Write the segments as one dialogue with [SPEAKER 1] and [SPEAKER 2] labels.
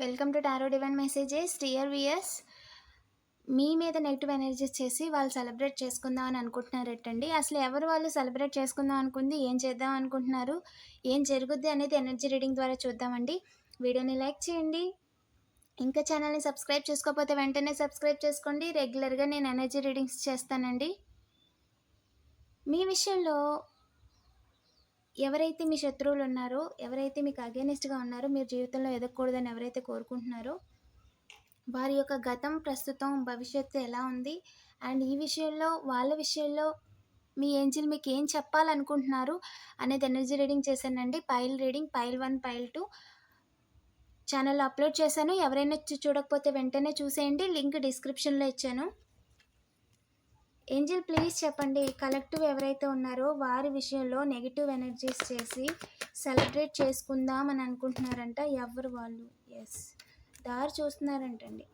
[SPEAKER 1] Welcome to tarot divine messages. Dear viewers మీ మీద negative energies చేసి వాళ్ళు సెలబ్రేట్ చేసుకుందాం అని అనుకుంటున్నారటండి. అసలు ఎవరు వాళ్ళు సెలబ్రేట్ చేసుకుందాం అనుకుంది ఏం చేద్దాం అనుకుంటున్నారు ఏం జరుగుద్ది అనేది ఎనర్జీ రీడింగ్ ద్వారా చూద్దామండి. వీడియోని లైక్ చేయండి. ఇంకా ఛానల్ని సబ్స్క్రైబ్ చేసుకోకపోతే వెంటనే సబ్స్క్రైబ్ చేసుకోండి. రెగ్యులర్గా నేను ఎనర్జీ రీడింగ్స్ చేస్తానండి. మీ విషయంలో ఎవరైతే మీ శత్రువులు ఉన్నారో ఎవరైతే మీకు అగేనిస్ట్గా ఉన్నారో మీరు జీవితంలో ఎదగకూడదని ఎవరైతే కోరుకుంటున్నారో వారి యొక్క గతం ప్రస్తుతం భవిష్యత్తు ఎలా ఉంది? అండ్ ఈ విషయంలో వాళ్ళ విషయంలో మీ ఏంజిల్ మీకు ఏం చెప్పాలనుకుంటున్నారు అనేది ఎనర్జీ రీడింగ్ చేశానండి. Pile reading pile one pile two ఛానల్లో అప్లోడ్ చేశాను. ఎవరైనా చూడకపోతే వెంటనే చూసేయండి. లింక్ డిస్క్రిప్షన్లో ఇచ్చాను. ఏంజిల్ ప్లీజ్ చెప్పండి కలెక్టివ్ ఎవరైతే ఉన్నారో వారి విషయంలో నెగిటివ్ ఎనర్జీస్ చేసి సెలబ్రేట్ చేసుకుందాం అని అనుకుంటున్నారంట ఎవరు వాళ్ళు? ఎస్ దారి చూస్తున్నారంటండి.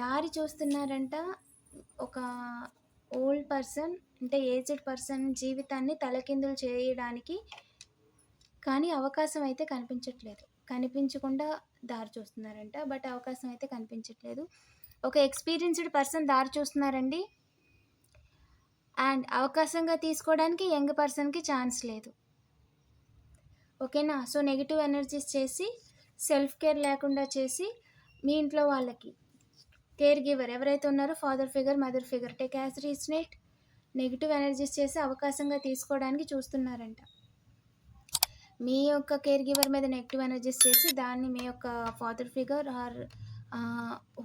[SPEAKER 1] దారి చూస్తున్నారంట ఒక ఓల్డ్ పర్సన్ అంటే ఏజ్డ్ పర్సన్ జీవితాన్ని తలకిందులు చేయడానికి కానీ అవకాశం అయితే కనిపించట్లేదు. కనిపించకుండా దారి చూస్తున్నారంట బట్ అవకాశం అయితే కనిపించట్లేదు. ఒక ఎక్స్పీరియన్స్డ్ పర్సన్ దారి చూస్తున్నారండి. అండ్ అవకాశంగా తీసుకోవడానికి యంగ్ పర్సన్కి ఛాన్స్ లేదు. ఓకేనా? సో నెగిటివ్ ఎనర్జీస్ చేసి సెల్ఫ్ కేర్ లేకుండా చేసి మీ ఇంట్లో వాళ్ళకి కేర్ గివర్ ఎవరైతే ఉన్నారో father figure mother figure take as resonate negative energies చేసి అవకాశంగా తీసుకోవడానికి చూస్తున్నారంట. మీ యొక్క కేర్ గివర్ మీద నెగిటివ్ ఎనర్జీస్ చేసి దాన్ని మీ యొక్క ఫాదర్ ఫిగర్ ఆర్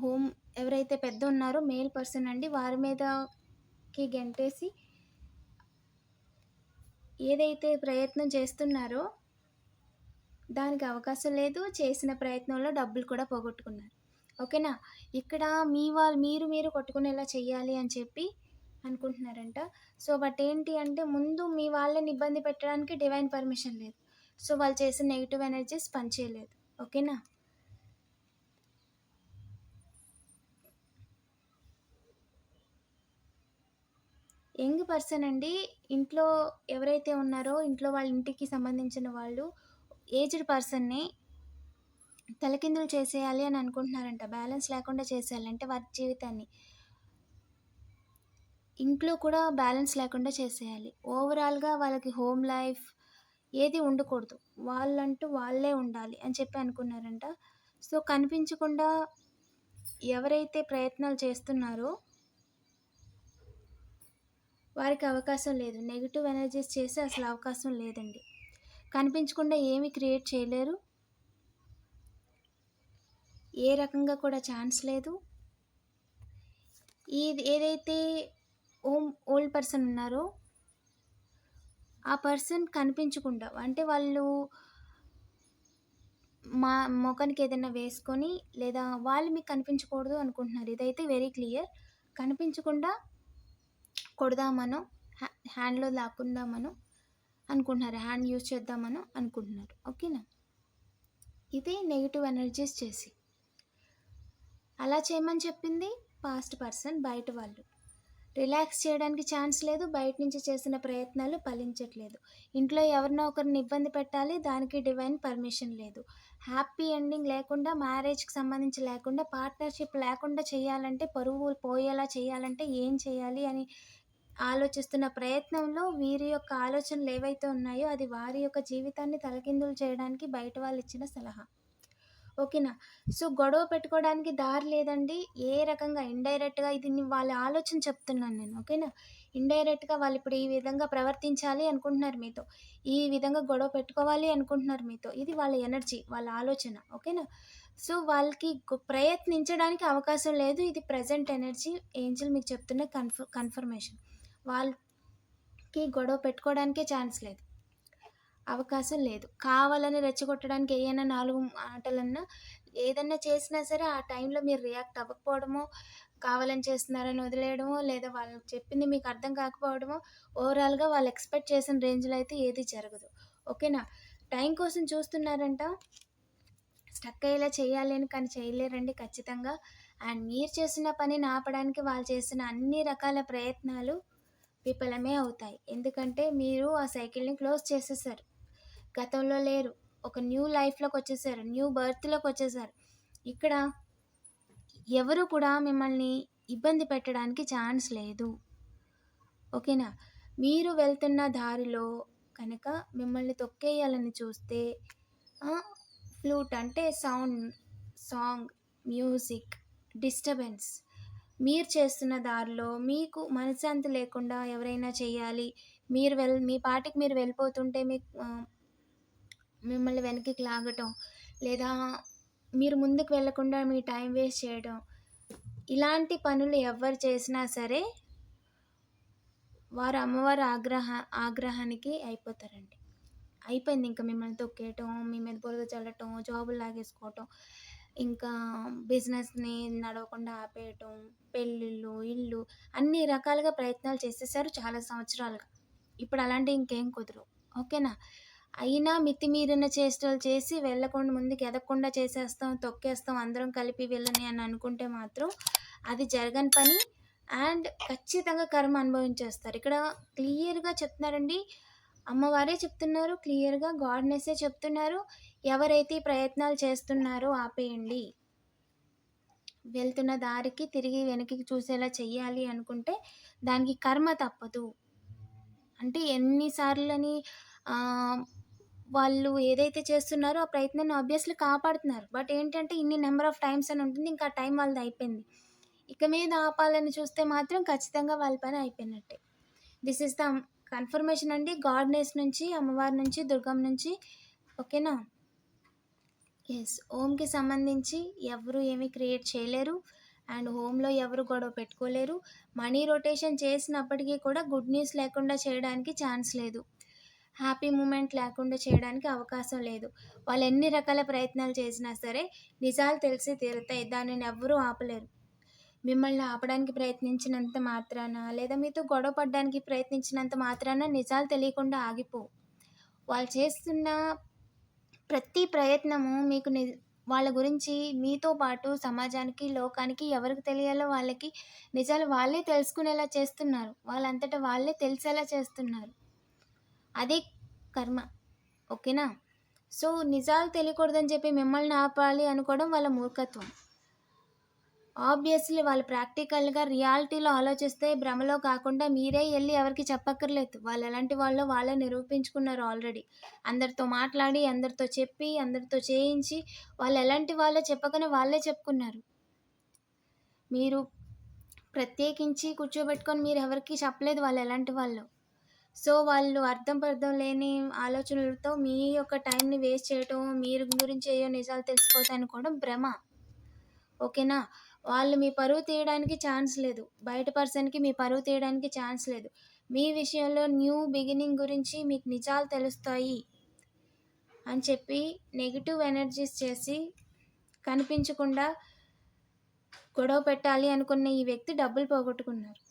[SPEAKER 1] హోమ్ ఎవరైతే పెద్ద ఉన్నారో మేల్ పర్సన్ అండి వారి మీదకి గెంటేసి ఏదైతే ప్రయత్నం చేస్తున్నారో దానికి అవకాశం లేదు చేసిన ప్రయత్నంలో డబ్బులు కూడా పోగొట్టుకున్నారు. ఓకేనా? ఇక్కడ మీ వాళ్ళు మీరు మీరు కొట్టుకునేలా చేయాలి అని చెప్పి అనుకుంటున్నారంట. సో బట్ ఏంటి అంటే ముందు మీ వాళ్ళని ఇబ్బంది పెట్టడానికి డివైన్ పర్మిషన్ లేదు. సో వాళ్ళు చేసిన నెగిటివ్ ఎనర్జీస్ పనిచేయలేదు. ఓకేనా? యంగ్ పర్సన్ అండి ఇంట్లో ఎవరైతే ఉన్నారో ఇంట్లో వాళ్ళ ఇంటికి సంబంధించిన వాళ్ళు ఏజ్డ్ పర్సన్ని తలకిందులు చేసేయాలి అని అనుకుంటున్నారంట. బ్యాలెన్స్ లేకుండా చేసేయాలంటే వారి జీవితాన్ని. ఇంట్లో కూడా బ్యాలెన్స్ లేకుండా చేసేయాలి. ఓవరాల్గా వాళ్ళకి హోమ్ లైఫ్ ఏది ఉండకూడదు. వాళ్ళంటూ వాళ్ళే ఉండాలి అని చెప్పి అనుకున్నారంట. సో కనిపించకుండా ఎవరైతే ప్రయత్నాలు చేస్తున్నారో వారికి అవకాశం లేదు. నెగిటివ్ ఎనర్జీస్ చేసే అసలు అవకాశం లేదండి. కనిపించకుండా ఏమి క్రియేట్ చేయలేరు. ఏ రకంగా కూడా ఛాన్స్ లేదు. ఈ ఏదైతే ఓమ్ ఓల్డ్ పర్సన్ ఉన్నారో ఆ పర్సన్ కనిపించకుండా అంటే వాళ్ళు మా ముఖానికి ఏదైనా వేసుకొని లేదా వాళ్ళు మీకు కనిపించకూడదు అనుకుంటున్నారు. ఇదైతే వెరీ క్లియర్. కనిపించకుండా కొడదామనో హ్యా హ్యాండ్లో లాక్కుందామనో అనుకుంటున్నారు. హ్యాండ్ యూజ్ చేద్దామనో అనుకుంటున్నారు. ఓకేనా? ఇది నెగిటివ్ ఎనర్జీస్ చేసి. అలా చేయమని చెప్పింది పాస్ట్ పర్సన్ బయట వాళ్ళు. రిలాక్స్ చేయడానికి ఛాన్స్ లేదు బయట నుంచి చేసిన ప్రయత్నాలు ఫలించట్లేదు. ఇంట్లో ఎవరినో ఒకరిని ఇబ్బంది పెట్టాలి దానికి డివైన్ పర్మిషన్ లేదు. హ్యాపీ ఎండింగ్ లేకుండా మ్యారేజ్కి సంబంధించి లేకుండా పార్ట్నర్షిప్ లేకుండా చేయాలంటే పరువు పోయేలా చేయాలంటే ఏం చేయాలి అని ఆలోచిస్తున్న ప్రయత్నంలో వీరి యొక్క ఆలోచనలు ఏవైతే ఉన్నాయో అది వారి యొక్క జీవితాన్ని తలకిందులు చేయడానికి బయట వాళ్ళు ఇచ్చిన సలహా. ఓకేనా? సో గొడవ పెట్టుకోవడానికి దారి లేదండి. ఏ రకంగా ఇండైరెక్ట్గా ఇది వాళ్ళ ఆలోచన చెప్తున్నాను నేను. ఓకేనా? ఇండైరెక్ట్గా వాళ్ళు ఇప్పుడు ఈ విధంగా ప్రవర్తించాలి అనుకుంటున్నారు మీతో. ఈ విధంగా గొడవ పెట్టుకోవాలి అనుకుంటున్నారు మీతో. ఇది వాళ్ళ ఎనర్జీ వాళ్ళ ఆలోచన. ఓకేనా? సో వాళ్ళకి ప్రయత్నించడానికి అవకాశం లేదు. ఇది ప్రజెంట్ ఎనర్జీ ఏంజల్ మీకు చెప్తున్న కన్ఫర్ కన్ఫర్మేషన్ వాళ్ళకి గొడవ పెట్టుకోవడానికే ఛాన్స్ లేదు. అవకాశం లేదు. కావాలని రెచ్చగొట్టడానికి ఏమైనా నాలుగు ఆటలన్నా ఏదన్నా చేసినా సరే ఆ టైంలో మీరు రియాక్ట్ అవ్వకపోవడమో కావాలని చేస్తున్నారని వదిలేయడమో లేదా వాళ్ళు చెప్పింది మీకు అర్థం కాకపోవడమో ఓవరాల్గా వాళ్ళు ఎక్స్పెక్ట్ చేసిన రేంజ్లో అయితే ఏది జరగదు. ఓకేనా? టైం కోసం చూస్తున్నారంట. స్టక్ అయ్యేలా చేయాలి అని కానీ చేయలేరండి ఖచ్చితంగా. అండ్ మీరు చేసిన పనిని ఆపడానికి వాళ్ళు చేసిన అన్ని రకాల ప్రయత్నాలు విఫలమే అవుతాయి ఎందుకంటే మీరు ఆ సైకిల్ని క్లోజ్ చేసేసారు గతంలో లేరు ఒక న్యూ లైఫ్‌లోకి వచ్చేసారు. న్యూ బర్త్‌లోకి వచ్చేసారు. ఇక్కడ ఎవరు కూడా మిమ్మల్ని ఇబ్బంది పెట్టడానికి ఛాన్స్ లేదు. ఓకేనా? మీరు వెళ్తున్న దారిలో కనుక మిమ్మల్ని తొక్కేయాలని చూస్తే ఫ్లూట్ అంటే సౌండ్, సాంగ్, మ్యూజిక్, డిస్టర్బెన్స్ మీరు చేస్తున్న దారిలో మీకు మనశ్శాంతి లేకుండా ఎవరైనా చేయాలి. మీరు వెల్ మీ పాటికి మీరు వెళ్ళిపోతుంటే మీకు మిమ్మల్ని వెనక్కి లాగటం లేదా మీరు ముందుకు వెళ్ళకుండా మీ టైం వేస్ట్ చేయడం. ఇలాంటి పనులు ఎవరు చేసినా సరే వారు అమ్మవారి ఆగ్రహ ఆగ్రహానికి అయిపోతారండి. అయిపోయింది ఇంక మిమ్మల్ని తొక్కేయటం, మీ మీద బురద చల్లటం, జాబులు లాగేసుకోవటం, ఇంకా బిజినెస్‌ని నడవకుండా ఆపేయటం, పెళ్ళిళ్ళు, ఇల్లు అన్ని రకాలుగా ప్రయత్నాలు చేసేసారు చాలా సంవత్సరాలుగా. ఇప్పుడు అలాంటివి ఇంకేం కుదరవు. ఓకేనా? అయినా మితిమీరిన చేష్టలు చేసి వెళ్ళకుండా ముందుకు ఎదగకుండా చేసేస్తాం, తొక్కేస్తాం అందరం కలిపి వెళ్ళని అని అనుకుంటే మాత్రం అది జరగని పని. అండ్ ఖచ్చితంగా కర్మ అనుభవించేస్తారు. ఇక్కడ క్లియర్‌గా చెప్తున్నారండి. అమ్మవారే చెప్తున్నారు. క్లియర్‌గా గాడ్‌నెస్సే చెప్తున్నారు. ఎవరైతే ప్రయత్నాలు చేస్తున్నారో ఆపేయండి. వెళ్తున్న దారికి తిరిగి వెనక్కి చూసేలా చెయ్యాలి అనుకుంటే దానికి కర్మ తప్పదు. అంటే ఎన్నిసార్లని వాళ్ళు ఏదైతే చేస్తున్నారో ఆ ప్రయత్నాన్ని ఆబ్వియస్‌లీ కాపాడుతున్నారు. బట్ ఏంటంటే ఇన్ని నెంబర్ ఆఫ్ టైమ్స్ అని ఉంటుంది. ఇంకా టైం వాళ్ళది అయిపోయింది. ఇక మీద ఆపాలని చూస్తే మాత్రం ఖచ్చితంగా వాళ్ళ పని అయిపోయినట్టే. దిస్ ఇస్ ద కన్ఫర్మేషన్ అండి. గాడ్‌నెస్ నుంచి, అమ్మవారి నుంచి, దుర్గం నుంచి. ఓకేనా? ఎస్ హోమ్‌కి సంబంధించి ఎవ్వరు ఏమి క్రియేట్ చేయలేరు. అండ్ హోమ్‌లో ఎవరు గొడవ పెట్టుకోలేరు. మనీ రొటేషన్ చేసినప్పటికీ కూడా గుడ్ న్యూస్ లేకుండా చేయడానికి ఛాన్స్ లేదు. హ్యాపీ మూమెంట్ లేకుండా చేయడానికి అవకాశం లేదు. వాళ్ళు ఎన్ని రకాల ప్రయత్నాలు చేసినా సరే నిజాలు తెలిసి తీరుతాయి. దానిని ఎవ్వరూ ఆపలేరు. మిమ్మల్ని ఆపడానికి ప్రయత్నించినంత మాత్రాన లేదా మీతో గొడవ పడడానికి ప్రయత్నించినంత మాత్రాన నిజాలు తెలియకుండా ఆగిపోవు. వాళ్ళు చేస్తున్న ప్రతి ప్రయత్నము మీకు ని వాళ్ళ గురించి మీతో పాటు సమాజానికి, లోకానికి ఎవరికి తెలియాలో వాళ్ళకి నిజాలు వాళ్ళే తెలుసుకునేలా చేస్తున్నారు. వాళ్ళంతటా వాళ్ళే తెలిసేలా చేస్తున్నారు. అదే కర్మ. ఓకేనా? సో, నిజాలు తెలియకూడదని చెప్పి మిమ్మల్ని ఆపాలి అనుకోవడం వాళ్ళ మూర్ఖత్వం. ఆబ్వియస్‌లీ వాళ్ళు ప్రాక్టికల్‌గా రియాలిటీలో ఆలోచిస్తే భ్రమలో కాకుండా మీరే వెళ్ళి ఎవరికి చెప్పక్కర్లేదు. వాళ్ళు ఎలాంటి వాళ్ళో వాళ్ళే నిరూపించుకున్నారు ఆల్రెడీ. అందరితో మాట్లాడి, అందరితో చెప్పి, అందరితో చేయించి వాళ్ళు ఎలాంటి వాళ్ళో చెప్పకనే వాళ్ళే చెప్పుకున్నారు. మీరు ప్రత్యేకించి కూర్చోబెట్టుకొని మీరు ఎవరికీ చెప్పలేదు వాళ్ళు ఎలాంటి వాళ్ళు సో, వాళ్ళు అర్థం పర్థం లేని ఆలోచనలతో మీ యొక్క టైంని వేస్ట్ చేయటం, మీరు గురించి ఏయో నిజాలు తెలిసిపోతాయి అనుకోవడం భ్రమ. ఓకేనా? వాళ్ళు మీ పరువు తీయడానికి ఛాన్స్ లేదు. బయట పర్సన్‌కి మీ పరువు తీయడానికి ఛాన్స్ లేదు. మీ విషయంలో న్యూ బిగినింగ్ గురించి మీకు నిజాలు తెలుస్తాయి అని చెప్పి నెగిటివ్ ఎనర్జీస్ చేసి కనిపించకుండా గొడవ పెట్టాలి అనుకున్న ఈ వ్యక్తి డబ్బులు పోగొట్టుకున్నారు.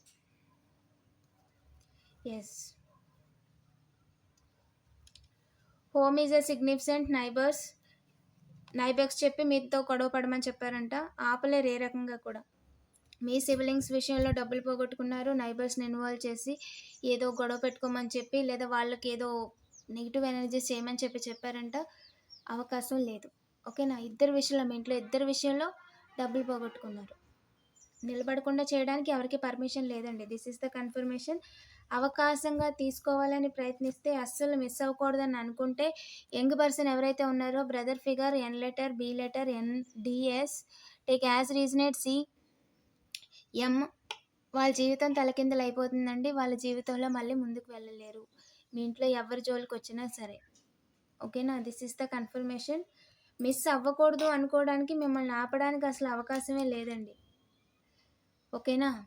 [SPEAKER 1] As home is a significant neighbours. Neighbours చెప్పి మీతో గొడవ పడమని చెప్పారంట. ఆపలేరు ఏ రకంగా కూడా. మీ సిబ్లింగ్స్ విషయంలో డబ్బులు పోగొట్టుకున్నారు. నైబర్స్‌ని ఇన్వాల్వ్ చేసి ఏదో గొడవ పెట్టుకోమని చెప్పి లేదా వాళ్ళకి ఏదో నెగిటివ్ ఎనర్జీస్ చేయమని చెప్పి చెప్పారంట. అవకాశం లేదు. ఓకేనా? ఇద్దరు విషయంలో మీ ఇంట్లో ఇద్దరి విషయంలో డబ్బులు పోగొట్టుకున్నారు. నిలబడకుండా చేయడానికి ఎవరికీ పర్మిషన్ లేదండి. This is the confirmation. అవకాశంగా తీసుకోవాలని ప్రయత్నిస్తే అస్సలు మిస్ అవ్వకూడదని అనుకుంటే యంగ్ పర్సన్ ఎవరైతే ఉన్నారో brother figure, N letter, B letter, N, DS take as resonate C, M వాళ్ళ జీవితం తలకిందులైపోతుందండి. వాళ్ళ జీవితంలో మళ్ళీ ముందుకు వెళ్ళలేరు. మీ ఇంట్లో ఎవరి జోలికి వచ్చినా సరే. ఓకేనా? This is the confirmation. Miss అవ్వకూడదు అనుకోవడానికి మిమ్మల్ని ఆపడానికి అసలు అవకాశమే లేదండి. ఓకేనా?